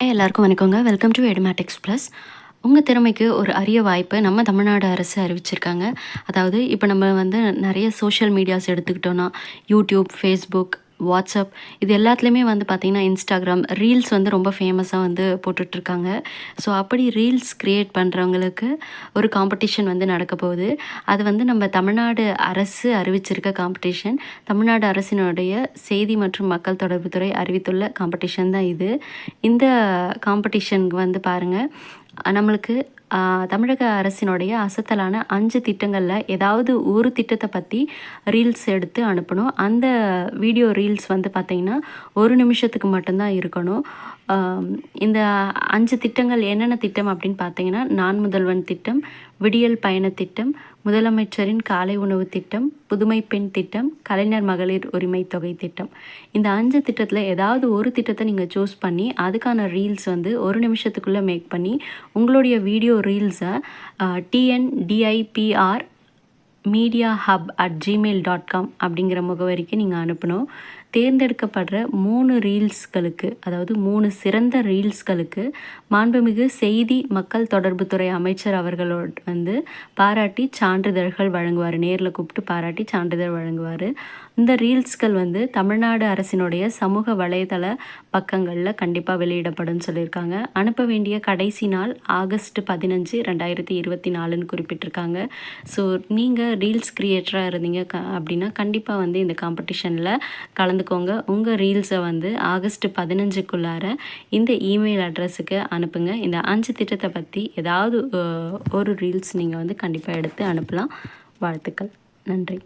எல்லாருக்கும் வணக்கங்க. Welcome to Edumatics plus உங்கள் திறமைக்கு ஒரு அரிய வாய்ப்பு நம்ம தமிழ்நாடு அரசு அறிவிச்சிருக்காங்க. அதாவது இப்போ நம்ம வந்து நிறைய சோஷியல் மீடியாஸ் எடுத்துக்கிட்டோன்னா யூடியூப் ஃபேஸ்புக் வாட்ஸ்அப் இது எல்லாத்துலேயுமே வந்து பார்த்திங்கன்னா இன்ஸ்டாகிராம் ரீல்ஸ் வந்து ரொம்ப ஃபேமஸாக வந்து போட்டுட்ருக்காங்க. ஸோ அப்படி ரீல்ஸ் க்ரியேட் பண்ணுறவங்களுக்கு ஒரு காம்படிஷன் வந்து நடக்க போகுது. அது வந்து நம்ம தமிழ்நாடு அரசு அறிவிச்சிருக்க காம்படிஷன் தமிழ்நாடு அரசினுடைய செய்தி மற்றும் மக்கள் தொடர்புத்துறை அறிவித்துள்ள காம்படிஷன் தான் இது. இந்த காம்படிஷனுக்கு வந்து பாருங்கள் நம்மளுக்கு தமிழக அரசினுடைய அசத்தலான அஞ்சு திட்டங்களில் ஏதாவது ஒரு திட்டத்தை பற்றி ரீல்ஸ் எடுத்து அனுப்பணும். அந்த வீடியோ ரீல்ஸ் வந்து பார்த்திங்கன்னா ஒரு நிமிஷத்துக்கு மட்டும்தான் இருக்கணும். இந்த அஞ்சு திட்டங்கள் என்னென்ன திட்டம் அப்படின்னு பார்த்தீங்கன்னா நான் முதல்வன் திட்டம் விடியல் பயண திட்டம் முதலமைச்சரின் காலை உணவு திட்டம் புதுமை பெண் திட்டம் கலைஞர் மகளிர் உரிமை தொகை திட்டம். இந்த அஞ்சு திட்டத்தில் ஏதாவது ஒரு திட்டத்தை நீங்கள் சூஸ் பண்ணி அதுக்கான ரீல்ஸ் வந்து ஒரு நிமிஷத்துக்குள்ளே மேக் பண்ணி உங்களுடைய video ரீல்ஸை TNDIPR media hub at Gmail dot com அப்படிங்கிற முகவரிக்கு நீங்கள் அனுப்பணும். தேர்ந்தெடுக்கப்படுற மூணு ரீல்ஸ்களுக்கு அதாவது மூணு சிறந்த ரீல்ஸ்களுக்கு மாண்புமிகு செய்தி மக்கள் தொடர்புத்துறை அமைச்சர் அவர்களோட வந்து பாராட்டி சான்றிதழ்கள் வழங்குவார். நேரில் கூப்பிட்டு பாராட்டி சான்றிதழ் வழங்குவார். இந்த ரீல்ஸ்கள் வந்து தமிழ்நாடு அரசினுடைய சமூக வலைதள பக்கங்களில் கண்டிப்பாக வெளியிடப்படும் சொல்லியிருக்காங்க. அனுப்ப வேண்டிய கடைசி நாள் ஆகஸ்ட் பதினஞ்சு ரெண்டாயிரத்தி இருபத்தி நாலுன்னு குறிப்பிட்டிருக்காங்க. ஸோ நீங்கள் ரீல்ஸ் க்ரியேட்டராக இருந்தீங்க க அப்படின்னா கண்டிப்பாக வந்து இந்த காம்படிஷனில் கலந்து கலந்துக்கோங்க உங்கள் ரீல்ஸை வந்து ஆகஸ்ட் பதினஞ்சுக்குள்ளார இந்த இமெயில் அட்ரஸுக்கு அனுப்புங்க. இந்த அஞ்சு திட்டத்தை பற்றி ஏதாவது ஒரு ரீல்ஸ் நீங்கள் வந்து கண்டிப்பாக எடுத்து அனுப்பலாம். வாழ்த்துக்கள். நன்றி.